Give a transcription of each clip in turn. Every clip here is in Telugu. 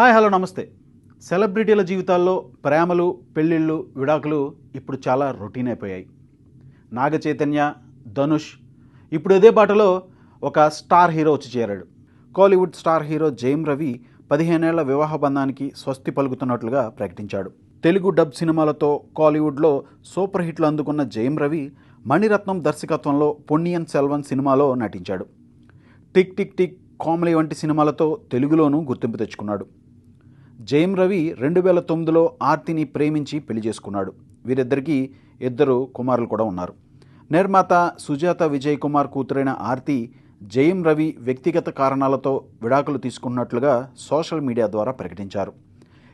హాయ్ హలో నమస్తే. సెలబ్రిటీల జీవితాల్లో ప్రేమలు పెళ్ళిళ్ళు విడాకులు ఇప్పుడు చాలా రొటీన్ అయిపోయాయి. నాగ చైతన్య ధనుష్ ఇప్పుడు ఇదే బాటలో ఒక స్టార్ హీరో వచ్చి చేరాడు. కాలీవుడ్ స్టార్ హీరో జయం రవి పదిహేనేళ్ళ వివాహ బంధానికి స్వస్తి పలుకుతున్నట్లుగా ప్రకటించాడు. తెలుగు డబ్ సినిమాలతో కాలీవుడ్లో సూపర్ హిట్లు అందుకున్న జయం రవి మణిరత్నం దర్శకత్వంలో పొన్నియన్ సెల్వన్ సినిమాలో నటించాడు. టిక్ టిక్ టిక్ కామెడీ వంటి సినిమాలతో తెలుగులోనూ గుర్తింపు తెచ్చుకున్నాడు. జయం రవి రెండు వేల తొమ్మిదిలో ఆర్తిని ప్రేమించి పెళ్ళి చేసుకున్నాడు. వీరిద్దరికీ ఇద్దరు కుమారులు కూడా ఉన్నారు. నిర్మాత సుజాత విజయ్ కుమార్ కూతురైన ఆర్తి జయం రవి వ్యక్తిగత కారణాలతో విడాకులు తీసుకున్నట్లుగా సోషల్ మీడియా ద్వారా ప్రకటించారు.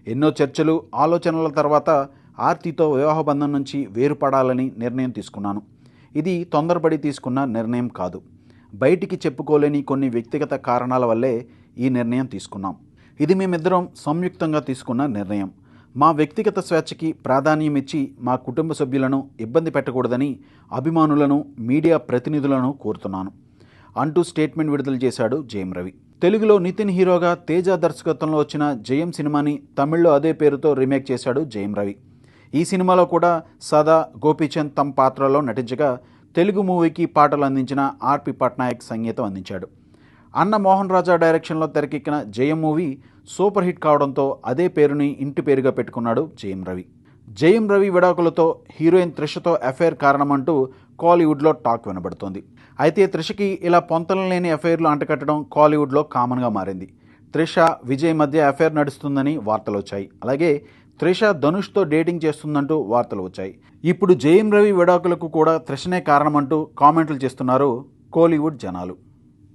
ఎన్నో చర్చలు ఆలోచనల తర్వాత ఆర్తితో వివాహ బంధం నుంచి వేరుపడాలని నిర్ణయం తీసుకున్నాను. ఇది తొందరపడి తీసుకున్న నిర్ణయం కాదు. బయటికి చెప్పుకోలేని కొన్ని వ్యక్తిగత కారణాల వల్లే ఈ నిర్ణయం తీసుకున్నాం. ఇది మేమిద్దరం సంయుక్తంగా తీసుకున్న నిర్ణయం. మా వ్యక్తిగత స్వేచ్ఛకి ప్రాధాన్యం ఇచ్చి మా కుటుంబ సభ్యులను ఇబ్బంది పెట్టకూడదని అభిమానులను మీడియా ప్రతినిధులను కోరుతున్నాను. అంటూ స్టేట్మెంట్ విడుదల చేశాడు జయం రవి. తెలుగులో నితిన్ హీరోగా తేజ దర్శకత్వంలో వచ్చిన జయం సినిమాని తమిళ్ళో అదే పేరుతో రీమేక్ చేశాడు జయం రవి. ఈ సినిమాలో కూడా సదా గోపీచంద్ తమ పాత్రలో నటించగా తెలుగు మూవీకి పాటలు అందించిన ఆర్పి పట్నాయక్ సంగీతం అందించాడు. అన్న మోహన్ రాజా డైరెక్షన్లో తెరకెక్కిన జయం మూవీ సూపర్ హిట్ కావడంతో అదే పేరుని ఇంటి పేరుగా పెట్టుకున్నాడు జయం రవి. జయం రవి విడాకులతో హీరోయిన్ త్రిషతో అఫైర్ కారణమంటూ కాలీవుడ్లో టాక్ వినబడుతోంది. అయితే త్రిషకి ఇలా పొంతలం లేని అఫైర్లు అంటకట్టడం కాలీవుడ్లో కామన్గా మారింది. త్రిష విజయ్ మధ్య అఫైర్ నడుస్తుందని వార్తలు వచ్చాయి. అలాగే త్రిష ధనుష్తో డేటింగ్ చేస్తుందంటూ వార్తలు వచ్చాయి. ఇప్పుడు జయం రవి విడాకులకు కూడా త్రిషనే కారణమంటూ కామెంట్లు చేస్తున్నారు కోలీవుడ్ జనాలు.